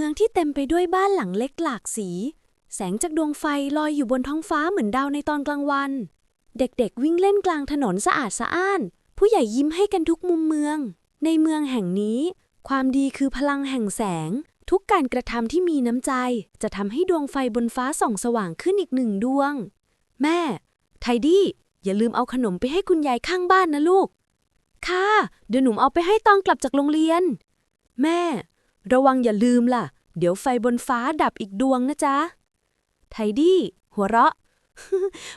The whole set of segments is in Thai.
เมืองที่เต็มไปด้วยบ้านหลังเล็กหลากสี แสงจากดวงไฟลอยอยู่บนท้องฟ้าเหมือนดาวในตอนกลางวัน เด็กๆวิ่งเล่นกลางถนนสะอาดสะอ้าน ผู้ใหญ่ยิ้มให้กันทุกมุมเมือง ในเมืองแห่งนี้ ความดีคือพลังแห่งแสง ทุกการกระทำที่มีน้ำใจ จะทำให้ดวงไฟบนฟ้าส่องสว่างขึ้นอีกหนึ่งดวง แม่ ไทดี้อย่าลืมเอาขนมไปให้คุณยายข้างบ้านนะลูก ค่ะ เดี๋ยวหนุ่มเอาไปให้ตอนกลับจากโรงเรียน แม่ ระวังอย่าลืมล่ะ เดี๋ยวไฟบนฟ้าดับอีกดวงนะจ๊ะ ไทดี้ หัวเราะ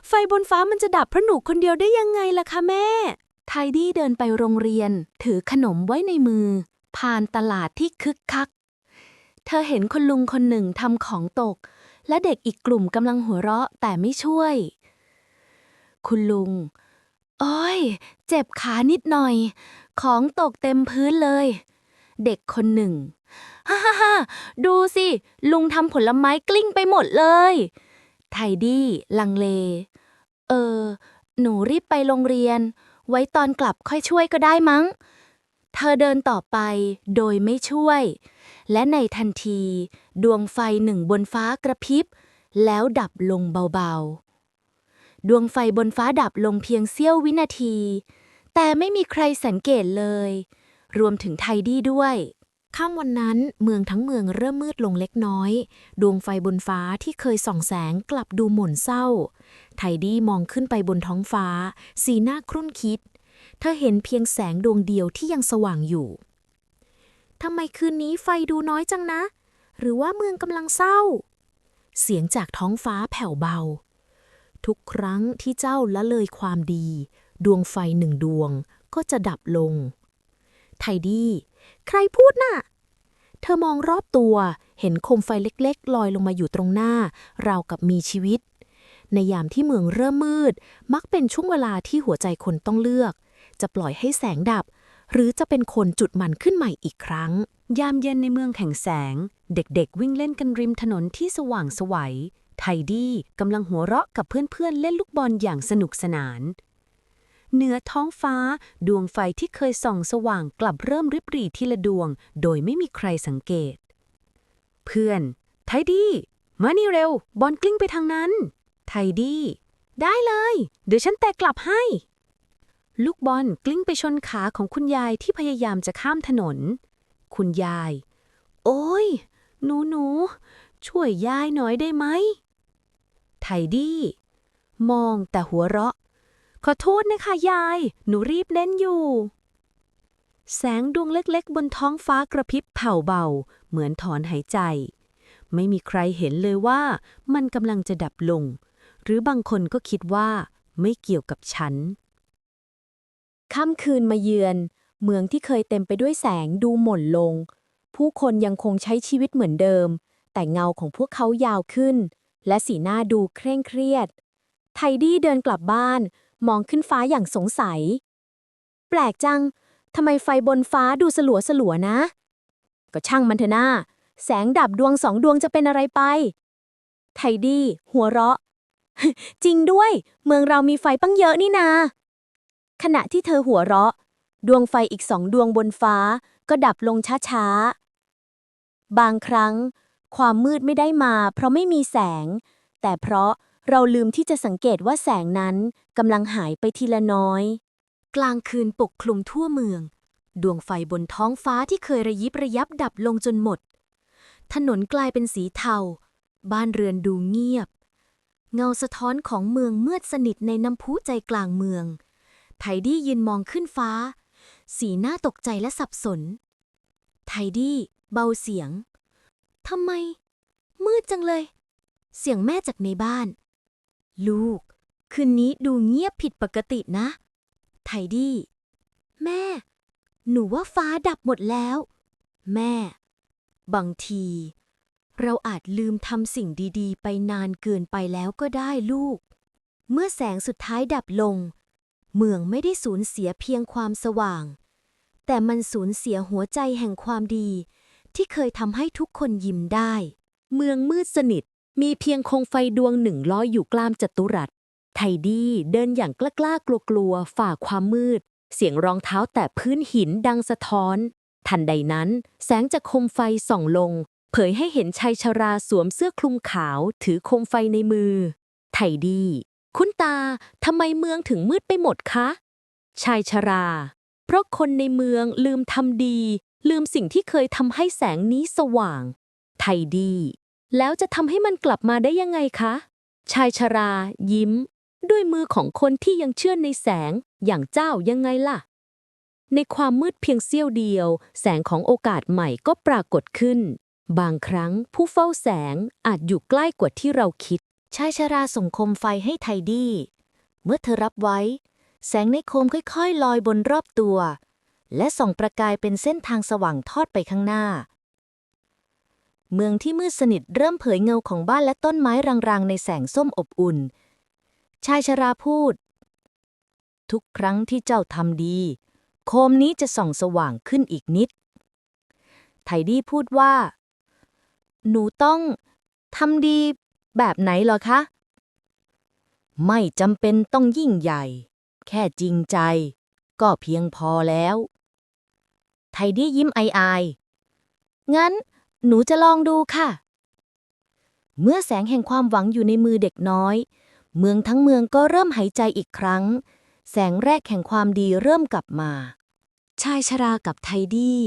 ไฟบนฟ้ามันจะดับเพราะหนูคนเดียวได้ยังไงล่ะคะแม่ ไทดี้เดินไปโรงเรียน ถือขนมไว้ในมือ ผ่านตลาดที่คึกคัก เธอเห็นคุณลุงคนหนึ่งทำของตก และเด็กอีกกลุ่มกำลังหัวเราะแต่ไม่ช่วย คุณลุงโอ้ย เจ็บขานิดหน่อย ของตกเต็มพื้นเลย เด็กคนหนึ่ง ฮ่าฮ่าฮ่าดูสิ ลุงทำผลไม้กลิ้งไปหมดเลย ไทดี้ลังเล เออ หนูรีบไปโรงเรียน ไว้ตอนกลับค่อยช่วยก็ได้มั้ง เธอเดินต่อไปโดยไม่ช่วย และในทันที ดวงไฟหนึ่งบนฟ้ากระพริบ แล้วดับลงเบาๆ ดวงไฟบนฟ้าดับลงเพียงเสี้ยววินาที แต่ไม่มีใครสังเกตเลย รวมถึงไทดี้ด้วย ค่ำวันนั้นเมืองทั้งเมืองเริ่มมืดลงเล็กน้อย ดวงไฟบนฟ้าที่เคยส่องแสงกลับดูหม่นเศร้า ไทดี้มองขึ้นไปบนท้องฟ้า สีหน้าครุ่นคิด เธอเห็นเพียงแสงดวงเดียวที่ยังสว่างอยู่ทำไมคืนนี้ไฟดูน้อยจังนะ หรือว่าเมืองกำลังเศร้า เสียงจากท้องฟ้าแผ่วเบา ทุกครั้งที่เจ้าละเลยความดี ดวงไฟหนึ่งดวงก็จะดับลง ไทดี้ ใครพูดน่ะ เธอมองรอบตัวเห็นโคมไฟเล็กๆ ลอยลงมาอยู่ตรงหน้า ราวกับมีชีวิต ในยามที่เมืองเริ่มมืด มักเป็นช่วงเวลาที่หัวใจคนต้องเลือก จะปล่อยให้แสงดับ หรือจะเป็นคนจุดมันขึ้นใหม่อีกครั้ง ยามเย็นในเมืองแห่งแสง เด็กๆ วิ่งเล่นกันริมถนนที่สว่างสวัยไทดี้กำลังหัวเราะกับเพื่อนๆเล่นลูกบอลอย่างสนุกสนาน เหนือท้องฟ้า ดวงไฟที่เคยส่องสว่างกลับเริ่มริบหรี่ทีละดวง โดยไม่มีใครสังเกต เพื่อน ไทดี้ มานี่เร็ว บอลกลิ้งไปทางนั้น ไทดี้ ได้เลย เดี๋ยวฉันแตะกลับให้ ลูกบอลกลิ้งไปชนขาของคุณยายที่พยายามจะข้ามถนน คุณยาย โอ้ย หนูหนูช่วยยายหน่อยได้ไหมไทดี้ มองแต่หัวเราะ ขอโทษนะคะยาย หนูรีบเล่นอยู่ แสงดวงเล็กๆ บนท้องฟ้ากระพริบแผ่วเบา เหมือนถอนหายใจ ไม่มีใครเห็นเลยว่ามันกำลังจะดับลง หรือบางคนก็คิดว่าไม่เกี่ยวกับฉัน ค่ำคืนมาเยือน เมืองที่เคยเต็มไปด้วยแสงดูหม่นลง ผู้คนยังคงใช้ชีวิตเหมือนเดิม แต่เงาของพวกเขายาวขึ้น และสีหน้าดูเคร่งเครียด ไทดี้เดินกลับบ้าน มองขึ้นฟ้าอย่างสงสัย แปลกจัง ทำไมไฟบนฟ้าดูสลัวสลัวนะ ก็ช่างมันเถอะนะแสงดับดวงสองดวงจะเป็นอะไรไป ไทดี้ หัวเราะ จริงด้วย เมืองเรามีไฟตั้งเยอะนี่นา ขณะที่เธอหัวเราะ ดวงไฟอีกสองดวงบนฟ้า ก็ดับลงช้าๆ บางครั้ง ความมืดไม่ได้มา เพราะไม่มีแสง แต่เพราะ เราลืมที่จะสังเกตว่าแสงนั้นกำลังหายไปทีละน้อย กลางคืนปกคลุมทั่วเมือง ดวงไฟบนท้องฟ้าที่เคยระยิบระยับดับลงจนหมด ถนนกลายเป็นสีเทา บ้านเรือนดูเงียบ เงาสะท้อนของเมืองมืดสนิทในน้ำพุใจกลางเมือง ไทดี้ยืนมองขึ้นฟ้า สีหน้าตกใจและสับสน ไทดี้เบาเสียงทำไม มืดจังเลย เสียงแม่จากในบ้าน ลูก คืนนี้ดูเงียบผิดปกตินะ ไทดี้ แม่ หนูว่าฟ้าดับหมดแล้ว แม่ บางที เราอาจลืมทำสิ่งดีๆ ไปนานเกินไปแล้วก็ได้ลูก เมื่อแสงสุดท้ายดับลง เมืองไม่ได้สูญเสียเพียงความสว่าง แต่มันสูญเสียหัวใจแห่งความดี ที่เคยทำให้ทุกคนยิ้มได้ เมืองมืดสนิท มีเพียงโคงไฟดวงหนึ่งลอยอยู่กลามจัตุรัส ไทดี้เดินอย่างกล้าๆกลัวๆฝ่าความมืด เสียงรองเท้าแตะพื้นหินดังสะท้อน ทันใดนั้น แสงจากโคมไฟส่องลง เผยให้เห็นชายชราสวมเสื้อคลุมขาวถือโคมไฟในมือไถดีคุณตาทำไมเมืองถึงมืดไปหมดคะ ชายชรา เพราะคนในเมืองลืมทำดี ลืมสิ่งที่เคยทำให้แสงนี้สว่าง ไทดี แล้วจะทำให้มันกลับมาได้ยังไงคะ ชายชรา ยิ้ม ด้วยมือของคนที่ยังเชื่อในแสง อย่างเจ้ายังไงล่ะ ในความมืดเพียงเสี้ยวเดียว แสงของโอกาสใหม่ก็ปรากฏขึ้น บางครั้งผู้เฝ้าแสงอาจอยู่ใกล้กว่าที่เราคิด ชายชราส่งคมไฟให้ไทดี้ เมื่อเธอรับไว้ แสงในโคมค่อยๆ ลอยบนรอบตัว และส่องประกายเป็นเส้นทางสว่างทอดไปข้างหน้า เมืองที่มืดสนิทเริ่มเผยเงาของบ้านและต้นไม้รางๆ ในแสงส้มอบอุ่น ชายชราพูด ทุกครั้งที่เจ้าทำดี โคมนี้จะส่องสว่างขึ้นอีกนิด ไทดี้พูดว่า หนูต้องทำดีแบบไหนหรอคะ ไม่จำเป็นต้องยิ่งใหญ่ แค่จริงใจ ก็เพียงพอแล้ว ไทดี้ยิ้มอายๆงั้น หนูจะลองดูค่ะ เมื่อแสงแห่งความหวังอยู่ในมือเด็กน้อย เมืองทั้งเมืองก็เริ่มหายใจอีกครั้ง แสงแรกแห่งความดีเริ่มกลับมา ชายชรากับไทดี้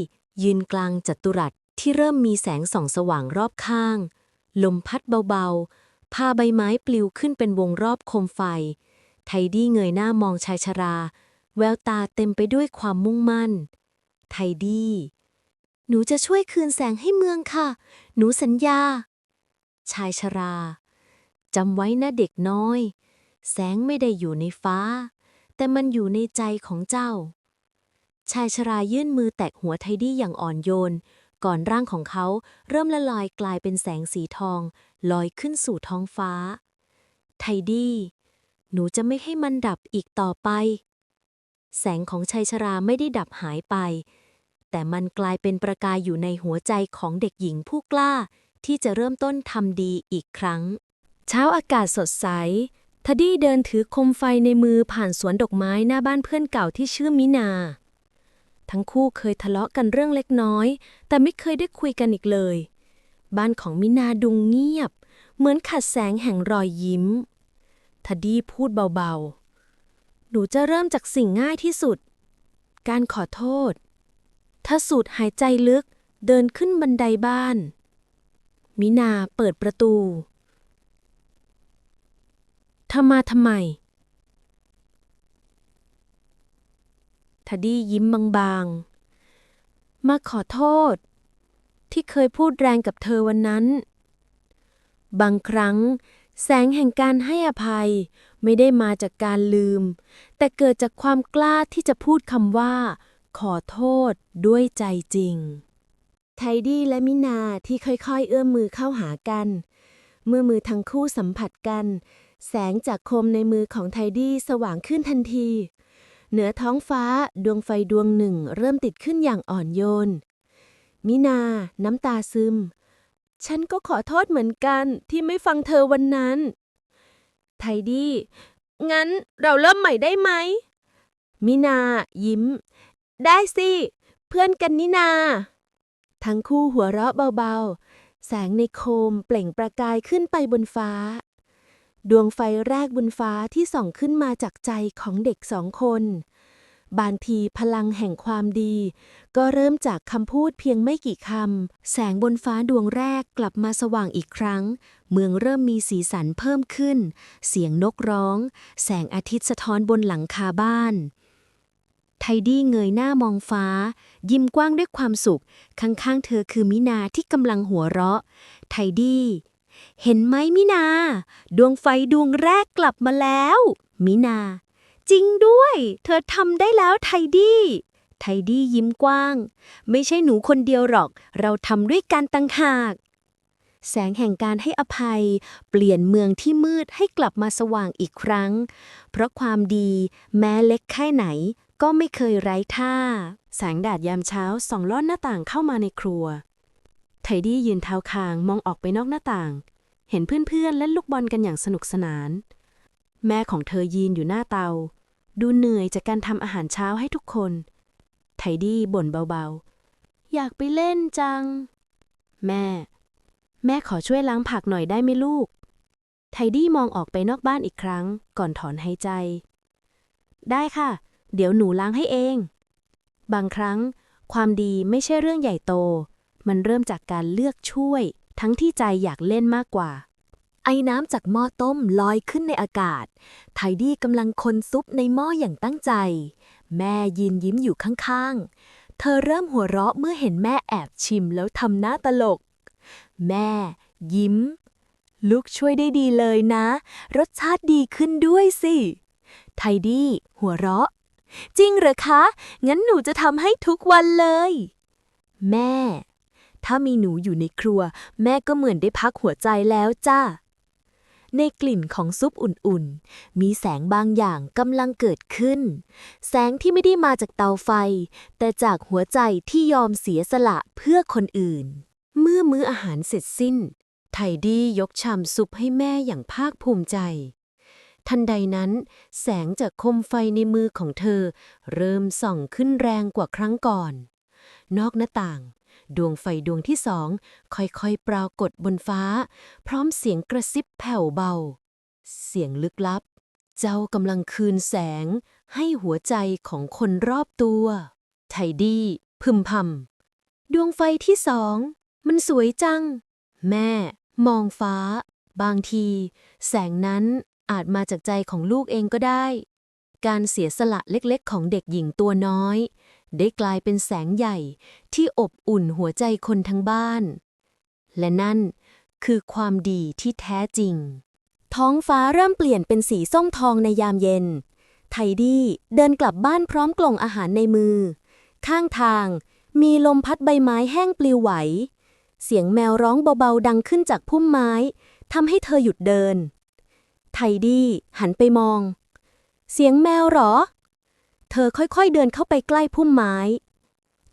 ยืนกลางจัตุรัสที่เริ่มมีแสงส่องสว่างรอบข้าง ลมพัดเบาๆ พาใบไม้ปลิวขึ้นเป็นวงรอบโคมไฟ ไทดี้เงยหน้ามองชายชรา แววตาเต็มไปด้วยความมุ่งมั่น ไทดี้ หนูจะช่วยคืนแสงให้เมืองค่ะ หนูสัญญา ชายชราจำไว้นะเด็กน้อย แสงไม่ได้อยู่ในฟ้า แต่มันอยู่ในใจของเจ้า ชายชรายื่นมือแตะหัวไทดี้อย่างอ่อนโยน ก่อนร่างของเขาเริ่มละลายกลายเป็นแสงสีทอง ลอยขึ้นสู่ท้องฟ้า ไทดี้หนูจะไม่ให้มันดับอีกต่อไป แสงของชายชราไม่ได้ดับหายไป แต่มันกลายเป็นประกายอยู่ในหัวใจของเด็กหญิงผู้กล้า ที่จะเริ่มต้นทำดีอีกครั้ง เช้าอากาศสดใสทดดี้เดินถือโคมไฟในมือผ่านสวนดอกไม้หน้าบ้านเพื่อนเก่าที่ชื่อมินา ทั้งคู่เคยทะเลาะกันเรื่องเล็กน้อย แต่ไม่เคยได้คุยกันอีกเลย บ้านของมินาดุงเงียบ เหมือนขัดแสงแห่งรอยยิ้มทดี้พูดเบาๆ หนูจะเริ่มจากสิ่งง่ายที่สุด การขอโทษ ถ้าสูดหายใจลึกเดินขึ้นบันไดบ้าน มินาเปิดประตูเธอมาทำไมทดดี้ยิ้มบางๆ มาขอโทษ ที่เคยพูดแรงกับเธอวันนั้น บางครั้ง แสงแห่งการให้อภัยไม่ได้มาจากการลืม แต่เกิดจากความกล้าที่จะพูดคำว่า ขอโทษด้วยใจจริง ไทดี้และมินาที่ค่อยๆ เอื้อมมือเข้าหากัน เมื่อมือทั้งคู่สัมผัสกัน แสงจากโคมในมือของไทดี้สว่างขึ้นทันที เหนือท้องฟ้าดวงไฟดวงหนึ่งเริ่มติดขึ้นอย่างอ่อนโยน มินา น้ำตาซึม ฉันก็ขอโทษเหมือนกันที่ไม่ฟังเธอวันนั้น ไทดี้งั้นเราเริ่มใหม่ได้ไหมมินา ยิ้ม ได้สิ เพื่อนกันนี่นา ทั้งคู่หัวเราะเบาๆ แสงในโคมเปล่งประกายขึ้นไปบนฟ้า ดวงไฟแรกบนฟ้าที่ส่องขึ้นมาจากใจของเด็กสองคน บางทีพลังแห่งความดี ก็เริ่มจากคำพูดเพียงไม่กี่คำ แสงบนฟ้าดวงแรกกลับมาสว่างอีกครั้ง เมืองเริ่มมีสีสันเพิ่มขึ้น เสียงนกร้อง แสงอาทิตย์สะท้อนบนหลังคาบ้าน ไทดี้เงยหน้ามองฟ้า ยิ้มกว้างด้วยความสุข ข้างๆ เธอคือมินาที่กำลังหัวเราะ ไทดี้ เห็นไหมมินา ดวงไฟดวงแรกกลับมาแล้ว มินา จริงด้วย เธอทำได้แล้วไทดี้ ไทดี้ยิ้มกว้าง ไม่ใช่หนูคนเดียวหรอก เราทำด้วยกันตั้งหากแสงแห่งการให้อภัย เปลี่ยนเมืองที่มืดให้กลับมาสว่างอีกครั้ง เพราะความดีแม้เล็กแค่ไหน ก็ไม่เคยไร้ท่า แสงแดดยามเช้าส่องลอดหน้าต่างเข้ามาในครัว ไทดี้ยืนเท้าคางมองออกไปนอกหน้าต่าง เห็นเพื่อนๆเล่นลูกบอลกันอย่างสนุกสนาน แม่ของเธอยืนอยู่หน้าเตา ดูเหนื่อยจากการทำอาหารเช้าให้ทุกคน ไทดี้บ่นเบาๆ อยากไปเล่นจัง แม่ แม่ขอช่วยล้างผักหน่อยได้ไหมลูก ไทดี้มองออกไปนอกบ้านอีกครั้ง ก่อนถอนหายใจ ได้ค่ะ เดี๋ยวหนูล้างให้เอง บางครั้ง ความดีไม่ใช่เรื่องใหญ่โต มันเริ่มจากการเลือกช่วย ทั้งที่ใจอยากเล่นมากกว่า ไอ้น้ำจากหม้อต้มลอยขึ้นในอากาศ ไทดี้กำลังคนซุปในหม้ออย่างตั้งใจ แม่ยืนยิ้มอยู่ข้างๆ เธอเริ่มหัวเราะเมื่อเห็นแม่แอบชิมแล้วทำหน้าตลก แม่ ยิ้ม ลูกช่วยได้ดีเลยนะ รสชาติดีขึ้นด้วยสิไทดี้หัวเราะ จริงเหรอคะ งั้นหนูจะทำให้ทุกวันเลย แม่ ถ้ามีหนูอยู่ในครัว แม่ก็เหมือนได้พักหัวใจแล้วจ้าในกลิ่นของซุปอุ่นๆ มีแสงบางอย่างกำลังเกิดขึ้น แสงที่ไม่ได้มาจากเตาไฟ แต่จากหัวใจที่ยอมเสียสละเพื่อคนอื่น เมื่อมื้ออาหารเสร็จสิ้น ไทดี้ยกชามซุปให้แม่อย่างภาคภูมิใจ ทันใดนั้น แสงจากคมไฟในมือของเธอ เริ่มส่องขึ้นแรงกว่าครั้งก่อน นอกหน้าต่าง ดวงไฟดวงที่สอง ค่อยๆ ปรากฏบนฟ้า พร้อมเสียงกระซิบแผ่วเบา เสียงลึกลับ เจ้ากำลังคืนแสง ให้หัวใจของคนรอบตัว ไทดี้พึมพำดวงไฟที่สอง มันสวยจัง แม่ มองฟ้า บางที แสงนั้น อาจมาจากใจของลูกเองก็ได้ การเสียสละเล็กๆ ของเด็กหญิงตัวน้อย ได้กลายเป็นแสงใหญ่ที่อบอุ่นหัวใจคนทั้งบ้าน และนั่นคือความดีที่แท้จริง ท้องฟ้าเริ่มเปลี่ยนเป็นสีส้มทองในยามเย็น ไทดี้เดินกลับบ้านพร้อมกล่องอาหารในมือ ข้างทางมีลมพัดใบไม้แห้งปลิวไหว เสียงแมวร้องเบาๆดังขึ้นจากพุ่มไม้ทำให้เธอหยุดเดิน ไทดี้หันไปมอง เสียงแมวหรอ เธอค่อยๆเดินเข้าไปใกล้พุ่มไม้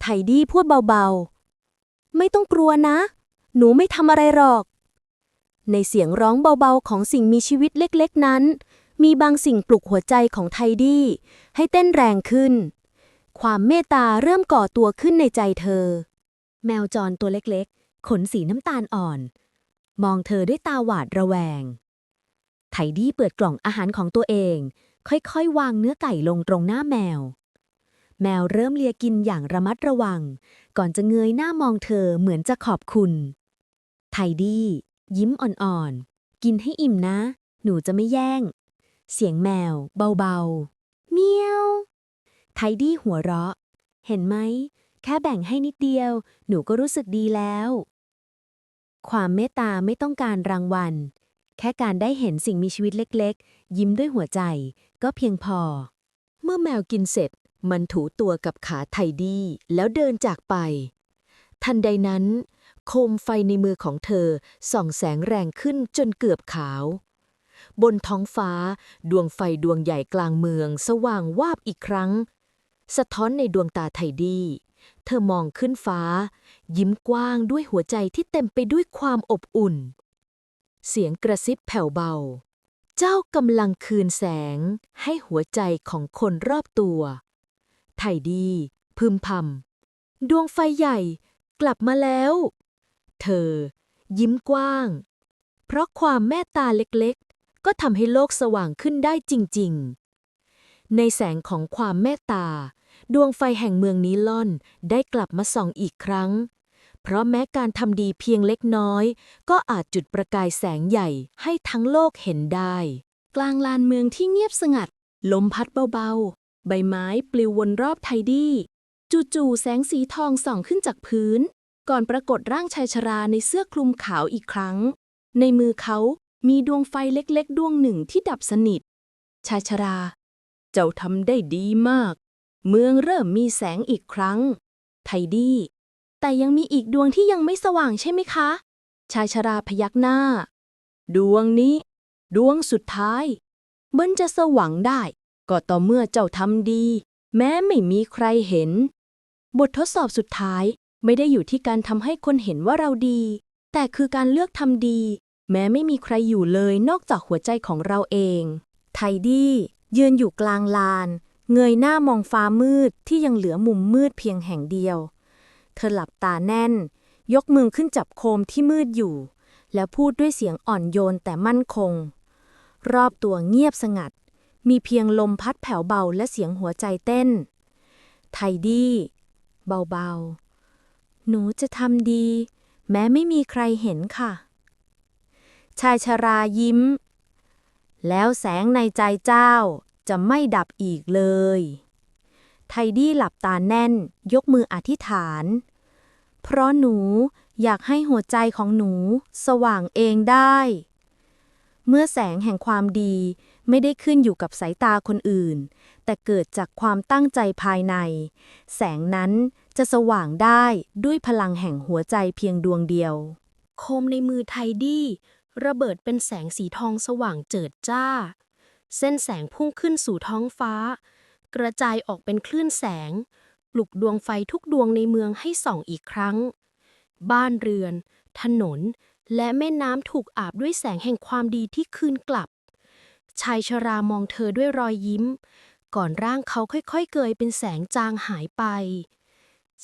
ไทดี้พูดเบาๆ ไม่ต้องกลัวนะ หนูไม่ทำอะไรหรอก ในเสียงร้องเบาๆของสิ่งมีชีวิตเล็กๆนั้น มีบางสิ่งปลุกหัวใจของไทดี้ให้เต้นแรงขึ้น ความเมตตาเริ่มก่อตัวขึ้นในใจเธอ แมวจรตัวเล็กๆ ขนสีน้ำตาลอ่อน มองเธอด้วยตาหวาดระแวง ไทดี้เปิดกล่องอาหารของตัวเอง ค่อยๆ วางเนื้อไก่ลงตรงหน้าแมว แมวเริ่มเลียกินอย่างระมัดระวัง ก่อนจะเงยหน้ามองเธอเหมือนจะขอบคุณ ไทดี้ยิ้มอ่อนๆ กินให้อิ่มนะ หนูจะไม่แย่ง เสียงแมว เบาๆ เมียว ไทดี้หัวเราะ เห็นไหม แค่แบ่งให้นิดเดียว หนูก็รู้สึกดีแล้ว ความเมตตาไม่ต้องการรางวัล แค่การได้เห็นสิ่งมีชีวิตเล็กๆ ยิ้มด้วยหัวใจ ก็เพียงพอ เมื่อแมวกินเสร็จ มันถูตัวกับขาไทดี้แล้วเดินจากไป ทันใดนั้น โคมไฟในมือของเธอส่องแสงแรงขึ้นจนเกือบขาว บนท้องฟ้า ดวงไฟดวงใหญ่กลางเมือง สว่างวาบอีกครั้ง สะท้อนในดวงตาไทดี้เธอมองขึ้นฟ้า ยิ้มกว้างด้วยหัวใจที่เต็มไปด้วยความอบอุ่น เสียงกระซิบแผ่วเบา เจ้ากำลังคืนแสงให้หัวใจของคนรอบตัว ไทดี้พึมพำดวงไฟใหญ่กลับมาแล้ว เธอ ยิ้มกว้าง เพราะความแม่ตาเล็กๆ ก็ทำให้โลกสว่างขึ้นได้จริงๆ ในแสงของความแม่ตา ดวงไฟแห่งเมืองนี้ล่อนได้กลับมาส่องอีกครั้ง เพราะแม้การทำดีเพียงเล็กน้อย ก็อาจจุดประกายแสงใหญ่ให้ทั้งโลกเห็นได้ กลางลานเมืองที่เงียบสงัด ลมพัดเบาๆ ใบไม้ปลิววนรอบไทดี้ จู่ๆแสงสีทองส่องขึ้นจากพื้น ก่อนปรากฏร่างชายชราในเสื้อคลุมขาวอีกครั้ง ในมือเขามีดวงไฟเล็กๆ ดวงหนึ่งที่ดับสนิท ชายชรา เจ้าทำได้ดีมาก เมืองเริ่มมีแสงอีกครั้ง ไทดี้ แต่ยังมีอีกดวงที่ยังไม่สว่างใช่ไหมคะ ชายชราพยักหน้า ดวงนี้ ดวงสุดท้าย มันจะสว่างได้ ก็ต่อเมื่อเจ้าทำดี แม้ไม่มีใครเห็น บททดสอบสุดท้ายไม่ได้อยู่ที่การทำให้คนเห็นว่าเราดี แต่คือการเลือกทำดี แม้ไม่มีใครอยู่เลยนอกจากหัวใจของเราเอง ไทดี้ยืนอยู่กลางลาน เงยหน้ามองฟ้ามืดที่ยังเหลือมุมมืดเพียงแห่งเดียว เธอหลับตาแน่น ยกมือขึ้นจับโคมที่มืดอยู่ แล้วพูดด้วยเสียงอ่อนโยนแต่มั่นคง รอบตัวเงียบสงัด มีเพียงลมพัดแผ่วเบาและเสียงหัวใจเต้น ไทดี้ เบาๆ หนูจะทำดี แม้ไม่มีใครเห็นค่ะ ชายชรายิ้ม แล้วแสงในใจเจ้าจะไม่ดับอีกเลย ไทดี้หลับตาแน่น ยกมืออธิษฐาน เพราะหนูอยากให้หัวใจของหนู สว่างเองได้ เมื่อแสงแห่งความดีไม่ได้ขึ้นอยู่กับสายตาคนอื่น แต่เกิดจากความตั้งใจภายใน แสงนั้นจะสว่างได้ด้วยพลังแห่งหัวใจเพียงดวงเดียว โคมในมือไทดี้ระเบิดเป็นแสงสีทองสว่างเจิดจ้า เส้นแสงพุ่งขึ้นสู่ท้องฟ้า กระจายออกเป็นคลื่นแสง ปลุกดวงไฟทุกดวงในเมืองให้ส่องอีกครั้ง บ้านเรือน ถนน และแม่น้ำถูกอาบด้วยแสงแห่งความดีที่คืนกลับ ชายชรามองเธอด้วยรอยยิ้ม ก่อนร่างเขาค่อยๆ เกยเป็นแสงจางหายไป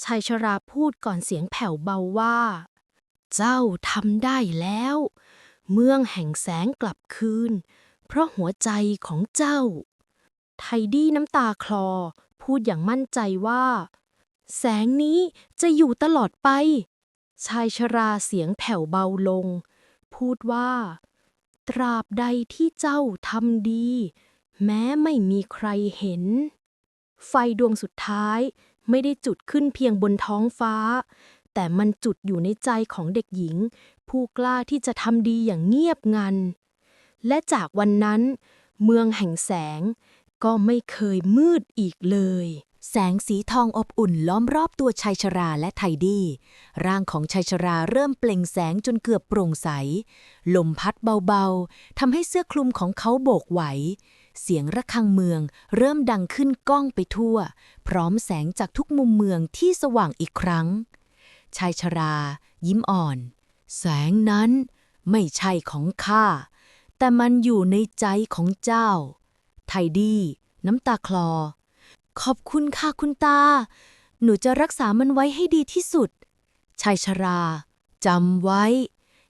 ชายชราพูดก่อนเสียงแผ่วเบาว่า เจ้าทำได้แล้ว เมืองแห่งแสงกลับคืน เพราะหัวใจของเจ้า ไทดี้น้ำตาคลอ พูดอย่างมั่นใจว่า แสงนี้จะอยู่ตลอดไป ชายชราเสียงแผ่วเบาลง พูดว่า ตราบใดที่เจ้าทำดี แม้ไม่มีใครเห็น ไฟดวงสุดท้ายไม่ได้จุดขึ้นเพียงบนท้องฟ้า แต่มันจุดอยู่ในใจของเด็กหญิง ผู้กล้าที่จะทำดีอย่างเงียบงัน และจากวันนั้น เมืองแห่งแสง ก็ไม่เคยมืดอีกเลย แสงสีทองอบอุ่นล้อมรอบตัวชายชราและไทดี้ ร่างของชายชราเริ่มเปล่งแสงจนเกือบโปร่งใส ลมพัดเบาๆทำให้เสื้อคลุมของเขาโบกไหว เสียงระฆังเมืองเริ่มดังขึ้นก้องไปทั่ว พร้อมแสงจากทุกมุมเมืองที่สว่างอีกครั้ง ชายชรา ยิ้มอ่อน แสงนั้นไม่ใช่ของข้า แต่มันอยู่ในใจของเจ้า ไทดี้น้ำตาคลอ ขอบคุณค่ะคุณตา หนูจะรักษามันไว้ให้ดีที่สุด ชายชราจำไว้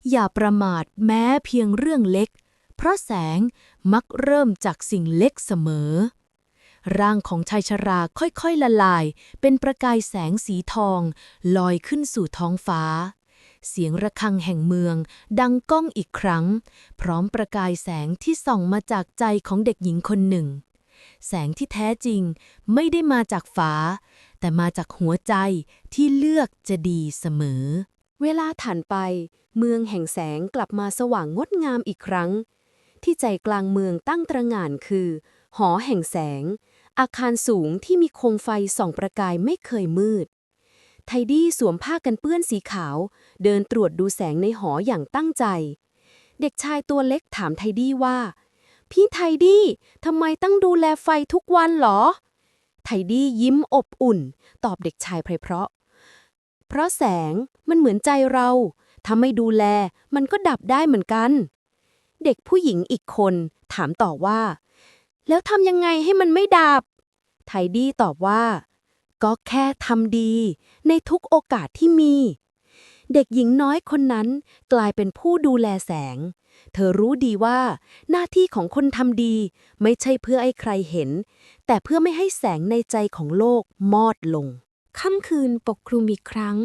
อย่าประมาทแม้เพียงเรื่องเล็ก เพราะแสงมักเริ่มจากสิ่งเล็กเสมอ ร่างของชายชราค่อยๆละลาย เป็นประกายแสงสีทอง ลอยขึ้นสู่ท้องฟ้า เสียงระฆังแห่งเมือง ดังก้องอีกครั้ง พร้อมประกายแสงที่ส่องมาจากใจของเด็กหญิงคนหนึ่ง แสงที่แท้จริงไม่ได้มาจากฟ้าแต่มาจากหัวใจที่เลือกจะดีเสมอ เวลาผ่านไป เมืองแห่งแสงกลับมาสว่างงดงามอีกครั้ง ที่ใจกลางเมืองตั้งตระหง่านคือ หอแห่งแสงอาคารสูงที่มีโคมไฟส่องประกายไม่เคยมืด ไทดี้สวมผ้ากันเปื้อนสีขาว เดินตรวจดูแสงในหออย่างตั้งใจ เด็กชายตัวเล็กถามไทดี้ว่า พี่ไทดี้ทำไมต้องดูแลไฟทุกวันหรอ ไทดี้ยิ้มอบอุ่น ตอบเด็กชายเพราะ เพราะแสงมันเหมือนใจเราถ้าไม่ดูแลมันก็ดับได้เหมือนกัน เด็กผู้หญิงอีกคนถามต่อว่า แล้วทำยังไงให้มันไม่ดับ ไทดี้ตอบว่า ก็แค่ทำดี ในทุกโอกาสที่มี เด็กหญิงน้อยคนนั้นกลายเป็นผู้ดูแลแสง เธอรู้ดีว่า หน้าที่ของคนทำดี ไม่ใช่เพื่อให้ใครเห็น แต่เพื่อไม่ให้แสงในใจของโลกมอดลงค่ำคืนปกคลุมอีกครั้ง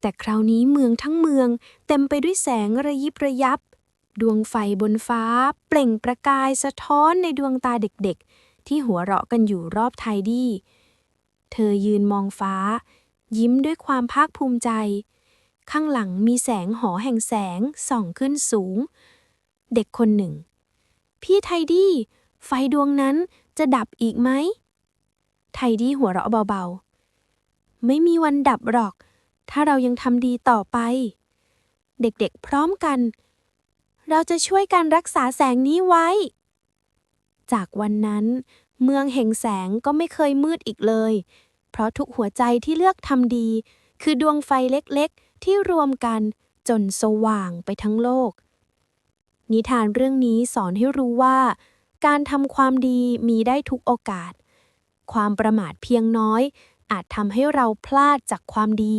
แต่คราวนี้เมืองทั้งเมือง เต็มไปด้วยแสงระยิบระยับ ดวงไฟบนฟ้า เปล่งประกายสะท้อนในดวงตาเด็กๆ ที่หัวเราะกันอยู่รอบไทดี้ เธอยืนมองฟ้า ยิ้มด้วยความภาคภูมิใจ ข้างหลังมีแสงหอแห่งแสงส่องขึ้นสูง เด็กคนหนึ่ง พี่ไทดี้ ไฟดวงนั้นจะดับอีกไหม ไทดี้หัวเราะเบาๆ ไม่มีวันดับหรอก ถ้าเรายังทำดีต่อไป เด็กๆพร้อมกัน เราจะช่วยกันรักษาแสงนี้ไว้ จากวันนั้นเมืองแห่งแสงก็ไม่เคยมืดอีกเลย เพราะทุกหัวใจที่เลือกทำดี คือดวงไฟเล็กๆ ที่รวมกันจนสว่างไปทั้งโลก นิทานเรื่องนี้สอนให้รู้ว่า การทำความดีมีได้ทุกโอกาส ความประมาทเพียงน้อย อาจทำให้เราพลาดจากความดี